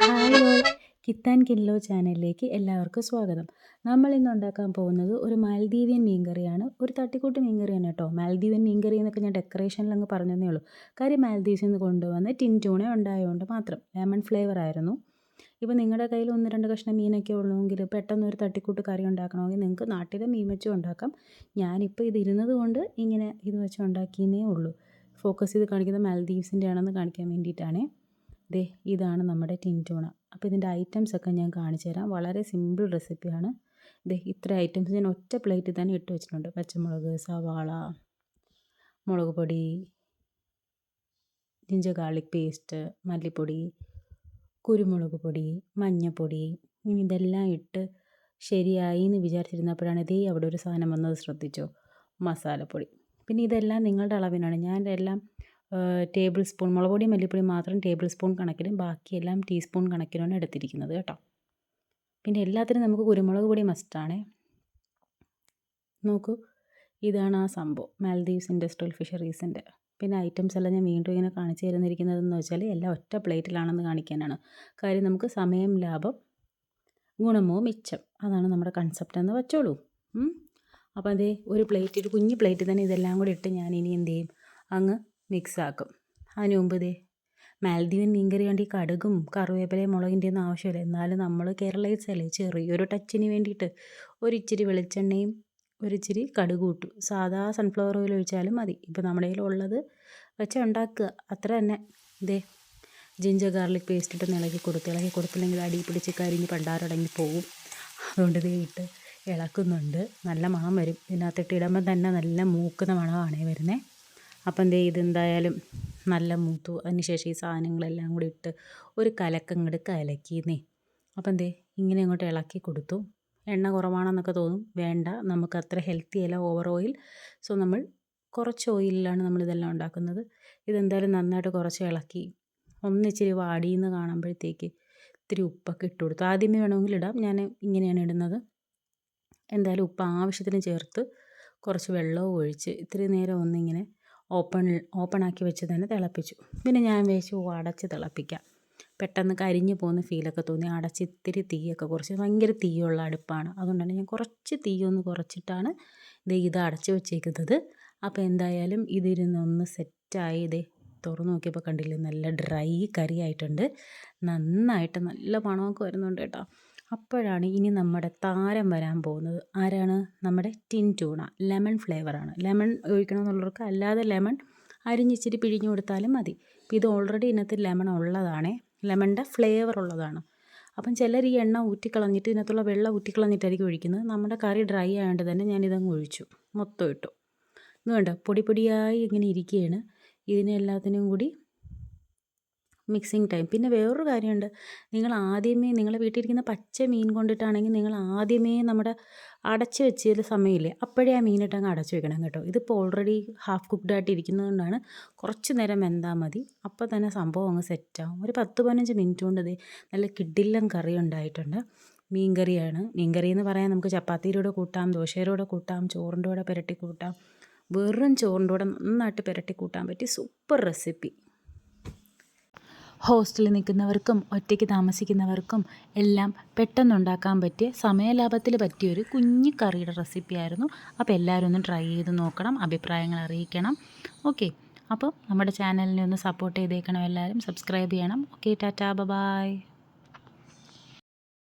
Hi കിത്താൻ kilo ചാനലിലേക്ക് എല്ലാവർക്കും സ്വാഗതം. നമ്മൾ ഇന്ന് ഉണ്ടാക്കാൻ പോകുന്നത് ഒരു മാൽദീവിയൻ മീൻകറിയാണ്. ഒരു തട്ടിക്കൂട്ട് മീൻകറിയാണ് കേട്ടോ. മാൽദീവിയൻ മീൻകറി എന്നൊക്കെ ഞാൻ ഡെക്കറേഷനിൽ അങ്ങ് പറഞ്ഞതേ ഉള്ളൂ. കാര്യം മാൽദീവ്സിൽ നിന്ന് കൊണ്ടുവന്ന് ടിൻ ട്യൂണ ഉണ്ടായതുകൊണ്ട് മാത്രം. ലെമൺ ഫ്ലേവർ ആയിരുന്നു. ഇപ്പോൾ നിങ്ങളുടെ കയ്യിൽ ഒന്ന് രണ്ട് കഷ്ണം മീനൊക്കെ ഉള്ളൂവെങ്കിൽ പെട്ടെന്ന് ഒരു തട്ടിക്കൂട്ട് കറി ഉണ്ടാക്കണമെങ്കിൽ നിങ്ങൾക്ക് നാട്ടിലെ മീൻ വെച്ചും ഉണ്ടാക്കാം. ഞാനിപ്പോൾ ഇത് ഇരുന്നത് കൊണ്ട് ഇങ്ങനെ ഇത് വെച്ച് ഉണ്ടാക്കിയേ ഉള്ളൂ. ഫോക്കസ് ചെയ്ത് കാണിക്കുന്നത് മാൽദീവ്സിന്റെ ആണെന്ന് കാണിക്കാൻ വേണ്ടിയിട്ടാണേ. ദേ ഇതാണ് നമ്മുടെ ടിൻ ട്യൂണ അപ്പോൾ ഇതിന്റെ ഐറ്റംസ് ഒക്കെ ഞാൻ കാണിച്ചു തരാം. വളരെ സിമ്പിൾ റെസിപ്പിയാണ്. ദേ ഇത്ര ഐറ്റംസ് ഞാൻ ഒറ്റ പ്ലേറ്റിൽ തന്നെ ഇട്ട് വെച്ചിട്ടുണ്ട്. പച്ചമുളക് സവാള മുളക് പൊടി ജിഞ്ചർ ഗാർലിക് പേസ്റ്റ് മല്ലിപ്പൊടി കുരുമുളക് പൊടി മഞ്ഞൾപ്പൊടി ഇതെല്ലാം ഇട്ട് ശരിയായി എന്ന് വിചാരിച്ചിരുന്നപ്പോഴാണ് ഇതേ അവിടെ ഒരു സാധനം വന്നത് ശ്രദ്ധിച്ചോ? മസാലപ്പൊടി. പിന്നെ ഇതെല്ലാം നിങ്ങളുടെ അളവിനാണ്. ഞാൻ എല്ലാം ടേബിൾ സ്പൂൺ മുളക് പൊടിയും മല്ലിപ്പൊടിയും മാത്രം ടേബിൾ സ്പൂൺ കണക്കിലും ബാക്കിയെല്ലാം ടീസ്പൂൺ കണക്കിലുമാണ് എടുത്തിരിക്കുന്നത് കേട്ടോ. പിന്നെ എല്ലാത്തിനും നമുക്ക് കുരുമുളക് പൊടി മസ്റ്റാണേ നോക്കൂ ഇതാണ് ആ സംഭവം മാൽദീവ്സ് ഇൻഡസ്ട്രിയൽ ഫിഷറീസിന്റെ പിന്നെ ഐറ്റംസ് എല്ലാം ഞാൻ വീണ്ടും ഇങ്ങനെ കാണിച്ചു തരുന്നിരിക്കുന്നതെന്ന് വെച്ചാൽ എല്ലാം ഒറ്റ പ്ലേറ്റിലാണെന്ന് കാണിക്കാനാണ്. കാര്യം നമുക്ക് സമയം ലാഭം ഗുണമോ മിച്ചം അതാണ് നമ്മുടെ കൺസെപ്റ്റ് എന്ന് വെച്ചോളൂ. അപ്പോൾ അതേ ഒരു പ്ലേറ്റ് ഒരു കുഞ്ഞു പ്ലേറ്റ് തന്നെ ഇതെല്ലാം കൂടി ഇട്ട് ഞാൻ ഇനി എന്ത് ചെയ്യും? അങ്ങ് മിക്സാക്കും. അതിന് മുമ്പ് ഇതേ മാൽദീവൻ മീൻകറി വേണ്ടി കടുകും കറിവേപ്പിലയും മുളകിന്റെ ഒന്നും ആവശ്യമില്ല. എന്നാലും നമ്മൾ കേരളീസ് അല്ലേ ചെറിയൊരു ടച്ചിന് വേണ്ടിയിട്ട് ഒരിച്ചിരി വെളിച്ചെണ്ണയും ഒരിച്ചിരി കടുക് കൂട്ടു സാധാ സൺഫ്ലവർ ഓയിൽ ഒഴിച്ചാലും മതി. ഇപ്പോൾ നമ്മുടെ കയ്യിലുള്ളത് വെച്ച് ഉണ്ടാക്കുക. അത്ര തന്നെ. ഇതേ ജിഞ്ചർ ഗാർലിക് പേസ്റ്റ് ഇട്ട് ഇളക്കി കൊടുത്ത് ഇളക്കി കൊടുത്തില്ലെങ്കിൽ അടി പിടിച്ച് കരിഞ്ഞ് പണ്ടാരടങ്ങി പോവും. അതുകൊണ്ട് ഇതേ ഇട്ട് ഇളക്കുന്നുണ്ട്. നല്ല മണം വരും. ഇതിനകത്തിട്ട് ഇടുമ്പം തന്നെ നല്ല മൂക്കുന്ന മണമാണേ വരുന്നത് അപ്പം എന്ത് ഇതെന്തായാലും നല്ല മൂത്തു. അതിന് ശേഷം ഈ സാധനങ്ങളെല്ലാം കൂടി ഇട്ട് ഒരു കലക്കങ്ങോട്ട് കലക്കിന്നേ അപ്പം എന്തേ ഇങ്ങനെ അങ്ങോട്ട് ഇളക്കി കൊടുത്തു. എണ്ണ കുറവാണെന്നൊക്കെ തോന്നും. വേണ്ട നമുക്ക് അത്ര ഹെൽത്തി അല്ല ഓവർ ഓയിൽ സോ നമ്മൾ കുറച്ച് ഓയിലിലാണ് നമ്മളിതെല്ലാം ഉണ്ടാക്കുന്നത്. ഇതെന്തായാലും നന്നായിട്ട് കുറച്ച് ഇളക്കി ഒന്നിച്ചിരി വാടിയെന്ന് കാണുമ്പോഴത്തേക്ക് ഇത്തിരി ഉപ്പൊക്കെ ഇട്ട് കൊടുത്തു. ആദ്യമേ വേണമെങ്കിൽ ഇടാം. ഞാൻ ഇങ്ങനെയാണ് ഇടുന്നത്. എന്തായാലും ഉപ്പ് ആവശ്യത്തിന് ചേർത്ത് കുറച്ച് വെള്ളവും ഒഴിച്ച് ഇത്തിരി നേരം ഒന്നിങ്ങനെ ഓപ്പൺ ഓപ്പണാക്കി വെച്ച് തന്നെ തിളപ്പിച്ചു. പിന്നെ ഞാൻ വിചാരിച്ചു അടച്ച് തിളപ്പിക്കാം. പെട്ടെന്ന് കരിഞ്ഞു പോകുന്ന ഫീലൊക്കെ തോന്നി. അടച്ച് ഇത്തിരി തീയൊക്കെ കുറച്ച്. ഭയങ്കര തീയുള്ള അടുപ്പാണ്. അതുകൊണ്ടാണ് ഞാൻ കുറച്ച് തീയൊന്ന് കുറച്ചിട്ടാണ് ഇത് ഇത് അടച്ച് വെച്ചേക്കുന്നത്. അപ്പോൾ എന്തായാലും ഇതിരുന്നൊന്ന് സെറ്റായി ഇതേ തുറന്നു നോക്കിയപ്പോൾ കണ്ടില്ലേ? നല്ല ഡ്രൈ കറി ആയിട്ടുണ്ട്. നന്നായിട്ട് നല്ല പണമൊക്കെ വരുന്നുണ്ട് കേട്ടോ. അപ്പോഴാണ് ഇനി നമ്മുടെ താരം വരാൻ പോകുന്നത്. ആരാണ്? നമ്മുടെ ടിൻ ടൂണ ലെമൺ ഫ്ലേവറാണ് ലെമൺ ഒഴിക്കണമെന്നുള്ളവർക്ക് അല്ലാതെ ലെമൺ അരിഞ്ഞിച്ചിരി പിഴിഞ്ഞു കൊടുത്താലും മതി. ഇത് ഓൾറെഡി ഇതിനകത്ത് ലെമൺ ഉള്ളതാണേ. ലെമണിന്റെ ഫ്ലേവർ ഉള്ളതാണ്. അപ്പം ചിലർ ഈ എണ്ണ ഊറ്റിക്കളഞ്ഞിട്ട് ഇതിനകത്തുള്ള വെള്ളം ഊറ്റിക്കളഞ്ഞിട്ടായിരിക്കും ഒഴിക്കുന്നത്. നമ്മുടെ കറി ഡ്രൈ ആയതുകൊണ്ട് തന്നെ ഞാനിതങ്ങ് ഒഴിച്ചു. മൊത്തം ഇട്ടു. ഇത് പൊടി പൊടിയായി ഇങ്ങനെ ഇരിക്കുകയാണ്. ഇതിനെല്ലാത്തിനും കൂടി മിക്സിങ് ടൈം. പിന്നെ വേറൊരു കാര്യമുണ്ട്. നിങ്ങൾ ആദ്യമേ നിങ്ങളെ വീട്ടിലിരിക്കുന്ന പച്ച മീൻ കൊണ്ടിട്ടാണെങ്കിൽ നിങ്ങൾ ആദ്യമേ നമ്മുടെ അടച്ചു വെച്ചതിൽ സമയമില്ലേ? അപ്പോഴേ ആ മീനിട്ട് അങ്ങ് അടച്ചു വെക്കണം കേട്ടോ. ഇതിപ്പോൾ ഓൾറെഡി ഹാഫ് കുക്ക്ഡ് ആയിട്ട് ഇരിക്കുന്നതുകൊണ്ടാണ് കുറച്ച് നേരം വെന്താൽ മതി. അപ്പോൾ തന്നെ സംഭവം അങ്ങ് സെറ്റാവും ഒരു പത്ത് പതിനഞ്ച് മിനിറ്റ് കൊണ്ട് നല്ല കിഡില്ലം കറി ഉണ്ടായിട്ടുണ്ട്. മീൻ കറിയാണ്. മീൻ കറി എന്ന് പറയാൻ നമുക്ക് ചപ്പാത്തിയിലൂടെ കൂട്ടാം ദോശയിലൂടെ കൂട്ടാം ചോറിന്റെ കൂടെ പുരട്ടി കൂട്ടാം. വെറും ചോറിന്റെ കൂടെ നന്നായിട്ട് പുരട്ടി കൂട്ടാൻ പറ്റി സൂപ്പർ റെസിപ്പി ഹോസ്റ്റലിൽ നിൽക്കുന്നവർക്കും ഒറ്റയ്ക്ക് താമസിക്കുന്നവർക്കും എല്ലാം പെട്ടെന്നുണ്ടാക്കാൻ പറ്റിയ സമയലാഭത്തിൽ പറ്റിയൊരു കുഞ്ഞു കറിയുടെ റെസിപ്പിയായിരുന്നു അപ്പോൾ എല്ലാവരും ഒന്ന് ട്രൈ ചെയ്ത് നോക്കണം അഭിപ്രായങ്ങൾ അറിയിക്കണം. ഓക്കെ അപ്പോൾ നമ്മുടെ ചാനലിനെ ഒന്ന് സപ്പോർട്ട് ചെയ്തേക്കണം എല്ലാവരും. സബ്സ്ക്രൈബ് ചെയ്യണം. ഓക്കെ ടാറ്റാ. ബൈ